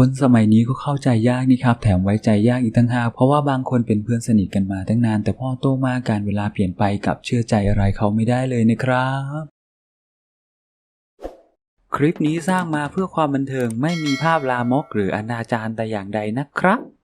คนสมัยนี้ก็เข้าใจยากนี่ครับแถมไว้ใจยากอีกตั้งหากเพราะว่าบางคนเป็นเพื่อนสนิทกันมาตั้งนาน แต่พอโตมาการเวลาเปลี่ยนไปกับเชื่อใจอะไรเขาไม่ได้เลยนะครับ คลิปนี้สร้างมาเพื่อความบันเทิงไม่มีภาพลามกหรืออนาจารแต่อย่างใดนะครับ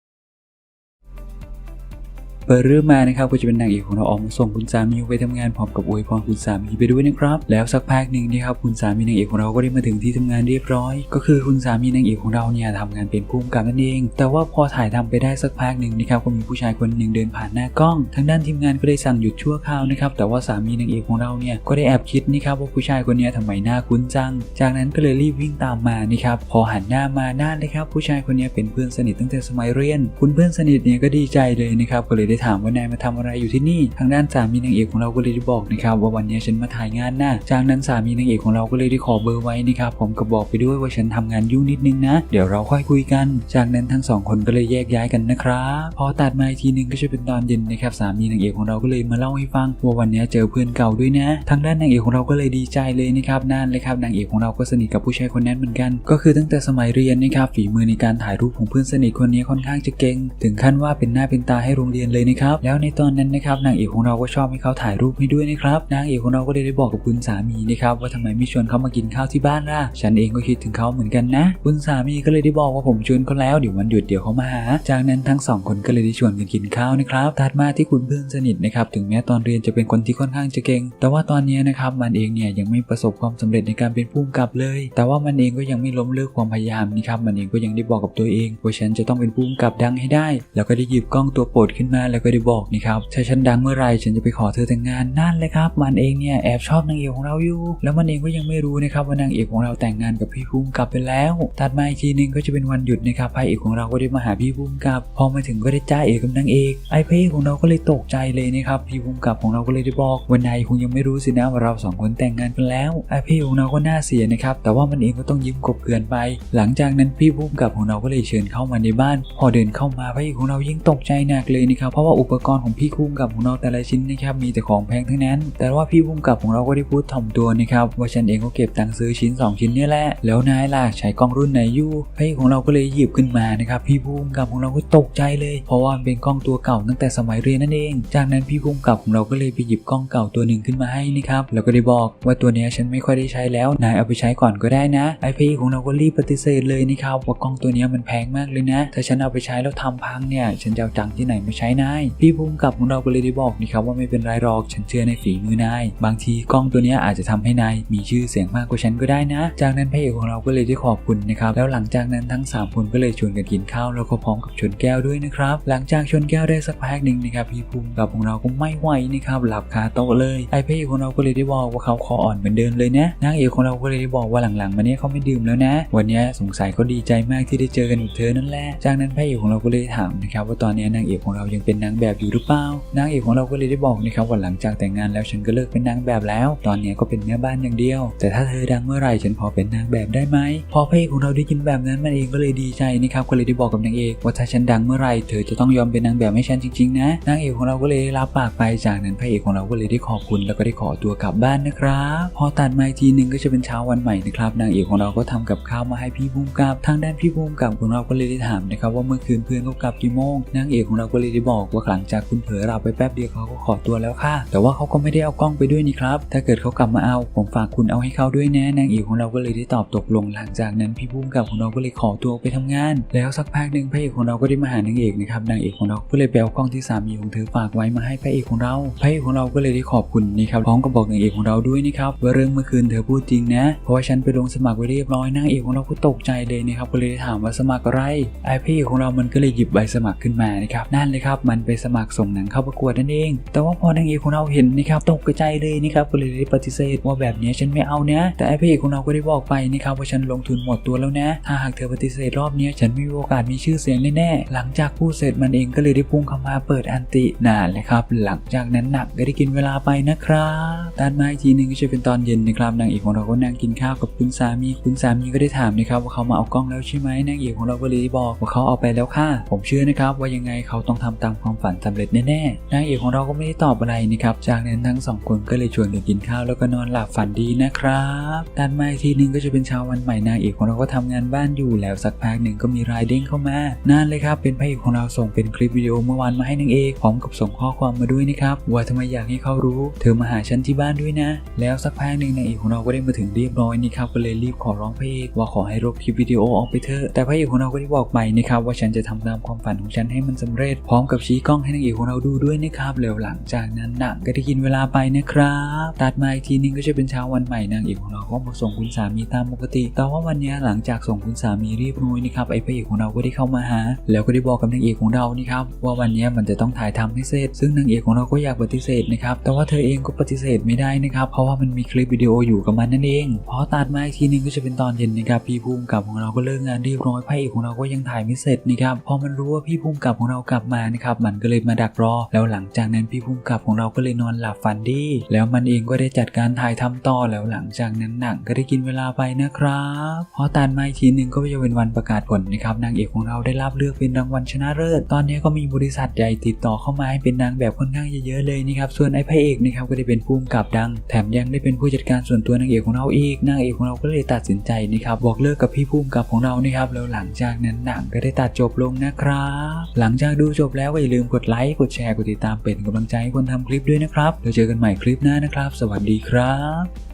เปิดเรื่องมานะครับก็จะเป็นนางเอกของเราออกมาส่งคุณสามีไปทำงานพร้อมกับอวยพรคุณสามีไปด้วยนะครับ แล้วสักพักหนึ่งนะครับคุณสามีนางเอกของเราก็ได้มาถึงที่ทำงานเรียบร้อย ก็คือคุณสามีนางเอกของเราเนี่ยทำงานเป็นผู้กำกับนั่นเอง แต่ว่าพอถ่ายทำไปได้สักพักหนึ่งนะครับก็มีผู้ชายคนหนึ่งเดินผ่านหน้ากล้อง ทางด้านทีมงานก็ได้สั่งหยุดชั่วคราวนะครับแต่ว่าสามีนางเอกของเราเนี่ยก็ได้แอบคิดนะครับว่าผู้ชายคนนี้ยทำไมหน้าคุ้นจัง จากนั้นก็เลยรีบวิ่งตามมานะครับพอหันหน้ามาหน้าเลยครับผู้ชายคนนี้เป็นเพื่อนสนิทตั้งแต่สมัยเรียน คุณเพื่อนสนิทเนี่ยก็ดีใจเลยนะครับก็เลยได้ถามว่านายมาทำอะไรอยู่ที่นี่ ทางด้านสามีนางเอกของเราก็เลยได้บอกนะครับว่าวันนี้ฉันมาถ่ายงานนะจากนั้นสามีนางเอกของเราก็เลยได้ขอเบอร์ไว้นะครับผมก็บอกไปด้วยว่าฉันทำงานยุ่งนิดนึงนะ เดี๋ยวเราค่อยคุยกัน จากนั้นทั้งสองคนก็เลยแยกย้ายกันนะครับพอตัดมาอีกทีนึงก็จะเป็นตอนเย็นนะครับสามีนางเอกของเราก็เลยมาเล่าให้ฟังว่าวันนี้เจอเพื่อนเก่าด้วยนะ ทางด้านนางเอกของเราก็เลยดีใจเลยนะครับนั่นเลยครับนางเอกของเราก็สนิทกับผู้ชายคนนั้นเหมือนกัน ก็คือตั้งแต่สมัยเรียนนะครับฝีมือในการถ่ายรูปของเพื่อนสนิทคนนี้ค่อนข้างจะเก่ง ถึงขั้นว่าเป็นหน้าเป็นตาให้โรงเรียนเลยนะครับ แล้วในตอนนั้นนะครับนางเอกของเราก็ชอบให้เขาถ่ายรูปให้ด้วยนะครับ นางเอกของเราก็เลยได้บอกกับคุณสามีนะครับว่าทำไมไม่ชวนเขามากินข้าวที่บ้านล่ะ ฉันเองก็คิดถึงเขาเหมือนกันนะ คุณสามีก็เลยได้บอกว่าผมชวนเขาแล้วเดี๋ยววันหยุดเดี๋ยวเขามาหา จากนั้นทั้งสองคนก็เลยได้ชวนกันกินข้าวนะครับ ถัดมาที่คุณเพื่อนสนิทนะครับ ถึงแม้ตอนเรียนจะเป็นคนที่ค่อนข้างจะเก่ง แต่ว่าตอนนี้นะครับมันเองเนี่ยยังไม่ประสบความสำเร็จในการเป็นผู้กำกับเลย แต่ว่ามันเองก็ยังไม่ล้มเลิกความพยายามนะครับ มันเองก็ยังได้บอกกับตัวเองว่าฉันจะต้องเป็นผู้กำกับดังให้ได้ แล้วก็ได้หยิบกล้องตัวโปรดขึ้นมาแล้วก็ได้บอกนะครับถ้าฉันดังเมื่อไรฉันจะไปขอเธอแต่งงานนั่นเลยครับ มันเองเนี่ยแอบชอบนางเอกของเราอยู่ แล้วมันเองก็ยังไม่รู้นะครับว่านางเอกของเราแต่งงานกับพี่ภูมิกับไปแล้วถัดมาอีกทีนึงก็จะเป็นวันหยุดนะครับพระเอกของเราก็ได้มาหาพี่ภูมิกับ พอมาถึงก็ได้จ้าเอกกับนางเอกไอ้พระเอกของเราก็เลยตกใจเลยนะครับพี่ภูมิกับของเราก็เลยได้บอกวันนายคงยังไม่รู้สินะว่าเราสองคนแต่งงานกันแล้วไอ้พี่ของเราก็น่าเสียนะครับแต่ว่ามันเองก็ต้องยิ้มกบเกลื่อนไป หลังจากนั้นพี่ภูมิกับของเราก็เลยเชิญเข้ามาในบ้าน พอเดินเข้ามาพระเอกของเรายิ่งตกใจหนักเลยนะครับเพราะว่าอุปกรณ์ของพี่ภูมิกับของเราแต่ละชิ้นนะครับมีแต่ของแพงทั้งนั้น แต่ว่าพี่ภูมิกับของเราก็ได้พูดถ่อมตัวนะครับว่าฉันเองก็เก็บตังค์ซื้อชิ้น 2 ชิ้นนี่แหละแล้วนายล่ะใช้กล้องรุ่นไหนอยู่พระเอกของเราก็เลยหยิบขึ้นมานะครับพี่ภูมิกับของเราก็ตกใจเลย เพราะว่าเป็นกล้องตัวเก่าตั้งแต่สมัยเรียนนั่นเอง จากนั้นพี่ภูมิกับของเราก็เลยไปหยิบกล้องเก่าตัวหนึ่งขึ้นมาให้นะครับแล้วก็ได้บอกว่าตัวเนี้ยฉันไม่ค่อยได้ใช้แล้วนายเอาไปใช้ก่อนก็ได้นะไอพี่ของเราก็รีบปฏิเสธเลยนะครับว่ากล้องตัวนี้มันแพงมากเลยนะ ถ้าฉันเอาไปใช้แล้วทำพังเนี่ยฉันจะเอาจังที่ไหนมาใช้นายพี่ภูมิกับของเราก็เลยได้บอกนะครับว่าไม่เป็นไรหรอกฉันเชื่อในฝีมือนาย บางทีกล้องตัวนี้อาจจะทำให้นายมีชื่อเสียงมากกว่าฉันก็ได้นะ จากนั้นพระเอกของเราก็เลยได้ขอบคุณนะครับแล้วหลังจากนั้นทั้งสามคนก็เลยชวนกันกินข้าวแล้วก็พร้อมกับชนแก้วด้วยนะครับหลังจากชนแก้วได้สักพักหนึ่งนะครับพี่ภูมิกับของเราก็ไม่ไหวนะครับหลับคาโต๊ะเลยไอพระเอกของเราก็เลยได้บอกว่าเขาคออ่อนเหมือนเดิมเลยนะนางเอกของเราก็เลยได้บอกว่าหลังๆมาเนี้ยเขาไม่ดื่มแล้วนะ วันเนี้ยสงสัยเขาดีใจมากที่ได้เจอกันกับเธอนั่นแหละจากนั้นพระเอกของเราก็เลยถามนะครับว่าตอนนี้นางเอกของเรายังเป็นนางแบบอยู่หรือเปล่านางเอกของเราก็เลยได้บอกนะครับว่าหลังจากแต่งงานแล้วฉันก็เลิกเป็นนางแบบแล้ว ตอนนี้ก็เป็นแม่บ้านอย่างเดียว แต่ถ้าเธอดังเมื่อไหร่ฉันพอเป็นนางแบบได้ไหมพอพระเอกของเราได้ยินแบบนั้นมันเองก็เลยดีใจนะครับก็เลยได้บอกกับนางเอกว่าถ้าฉันดังเมื่อไหร่เธอจะต้องยอมเป็นนางแบบให้ฉันจริงๆนะนางเอกของเราก็เลยรับปากไปจากนั้นพระเอกของเราก็เลยได้ขอบคุณแล้วก็ได้ขอตัวกลับบ้านนะครับพอตัดมาทีหนึงก็จะเป็นเช้าวันใหม่นะครับนางเอกของเราก็ทำกับข้าวมาให้พี่ภูมิกับทางด้านพี่ภูมิกับของเราก็เลยได้ถามนะครับว่าเมื่อคืนเพื่อนเขากลับกี่โมงนางเอกของเราก็เลยได้บอกว่าหลังจากคุณเผลอหลับไปแป๊บเดียวเขาก็ขอตัวแล้วค่ะ แต่ว่าเขาก็ไม่ได้เอากล้องไปด้วยนี่ครับ ถ้าเกิดเขากลับมาเอา ผมฝากคุณเอาให้เขาด้วยนะ นางเอกของเราก็เลยได้ตอบตกลง หลังจากนั้นพี่ภูมิกับของเราก็เลยขอตัวไปทำงาน แล้วสักพักหนึ่งพระเอกของเราก็ได้มาหานางเอกนะครับ นางเอกของเราก็เลยไปเอากล้องที่สามีของเธอฝากไว้มาให้พระเอกของเรา พระเอกของเราก็เลยได้ขอบคุณนี่ครับ พร้อมกับบอกนางเอกของเราด้วยนะครับว่าเรื่องเมื่อคืนเธอพูดจริงนะ เพราะว่าฉันไปลงสมัครไว้เรียบร้อย นางเอกของเราก็ตกใจเลยนะครับ ก็เลยถามว่าสมัครอะไร ไอพระเอกของเรามันก็เลยหยิบใบสมัครขึ้นมานะครับ นั่นเลยครับ มันไปสมัครส่งหนังเข้าประกวดนั่นเอง แต่ว่าพอนางเอกของเราเห็นนะครับตกใจเลยนะครับก็เลยได้ปฏิเสธว่าแบบนี้ฉันไม่เอานะ แต่ไอพระเอกของเราก็ได้บอกไปนะครับว่าฉันลงทุนหมดตัวแล้วนะ ถ้าหากเธอปฏิเสธรอบนี้ฉันไม่มีโอกาสมีชื่อเสียงแน่ๆหลังจากพูดเสร็จมันเองก็เลยได้พุ่งเข้ามาเปิดอันตินานเลยครับหลังจากนั้นหนักก็ได้กินเวลาไปนะครับตัดมาอีกทีหนึงก็จะเป็นตอนเย็นนะครับนางเอกของเราก็นั่งกินข้าวกับคุณสามีคุณสามีก็ได้ถามนะครับว่าเขามาเอากล้องแล้วใช่ไหมนางเอกของเราก็เลยบอกว่าเขาเอาไปแล้วค่ะผมเชื่อนะครับว่ายังไงเขาต้องทำตามความฝันสำเร็จแน่ๆนางเอกของเราก็ไม่ได้ตอบอะไรนะครับ จากนั้นทั้งสองคนก็เลยชวนกันกินข้าวแล้วก็นอนหลับฝันดีนะครับด้านมาอีกทีหนึงก็จะเป็นเช้าวันใหม่นางเอกของเราก็ทำงานบ้านอยู่แล้วสักพักหนึ่งก็มีรายเด้งเข้ามานั่นเลยครับ เป็นพระเอกของเราส่งเป็นคลิปวิดีโอเมื่อวานมาให้นางเอกพร้อมกับส่งข้อความมาด้วยนะครับว่าทำไมอยากให้เขารู้ เธอมาหาฉันที่บ้านด้วยนะ แล้วสักพักหนึ่งนางเอกของเราก็ได้มาถึงเรียบร้อยนี่ครับก็เลยรีบขอร้องพระเอกว่าขอให้ลบคลิปวิดีโอออกไปเถอะแต่พระเอกของเราก็ได้บอกไปนะครับว่าฉันจะทำตามความฝันของฉันให้มันสำเร็จพร้อมกับชีกล้องให้นางเอกของเราดูด้วยนะครับแล้วหลังจากนั้นหนังก็ได้กินเวลาไปนะครับ ตัดมาอีกทีนึงก็จะเป็นเช้าวันใหม่นางเอกของเราก็มาส่งคุณสามีตามปกติ แต่ว่าวันนี้หลังจากส่งคุณสามีเรียบร้อยนะครับไอ้พระเอกของเราก็ได้เข้ามาหา แล้วก็ได้บอกกับนางเอกของเรานี่ครับว่าวันนี้มันจะต้องถ่ายทำให้เสร็จ ซึ่งนางเอกของเราก็อยากปฏิเสธนะครับแต่ว่าเธอเองก็ปฏิเสธไม่ได้นะครับเพราะว่ามันมีคลิปวิดีโออยู่กับมันนั่นเองพอตัดมาอีกทีนึงก็จะเป็นตอนเย็นนะครับพี่ภูมิกับของเราก็เลิกงานเรียบร้อยพระเอกของเราก็ยังถ่ายไม่เสร็จนะครับพอมันรู้ว่าพี่ภูมิกับของเรากลับมานะครับมันก็เลยมาดักรอ แล้วหลังจากนั้นพี่ภูมิกับของเราก็เลยนอนหลับฝันดี แล้วมันเองก็ได้จัดการถ่ายทำต่อแล้วหลังจากนั้นหนังก็ได้กินเวลาไปนะครับพอตัดมาอีกทีนึงก็จะเป็นวันประกาศผลนะครับนางเอกของเราได้รับเลือกเป็นรางวัลชนะเลิศตอนนี้ก็มีบริษัทใหญ่ติดต่อเข้ามาให้เป็นนางแบบค่อนข้างเยอะๆเลยนะครับส่วนไอ้พระเอกนะครับก็ได้เป็นผู้กำกับดัง แถมยังได้เป็นผู้จัดการส่วนตัวนางเอกของเราอีกนางเอกของเราก็เลยตัดสินใจนะครับบอกเลิกกับพี่ผู้กำกับของเรานะครับแล้วหลังจากนั้นหนังก็ได้ตัดจบลงนะครับ หลังจากดูจบแล้วก็อย่าลืมกดไลค์ กดแชร์ กดติดตามเป็นกำลังใจให้คนทำคลิปด้วยนะครับ แล้วเจอกันใหม่คลิปหน้านะครับ สวัสดีครับ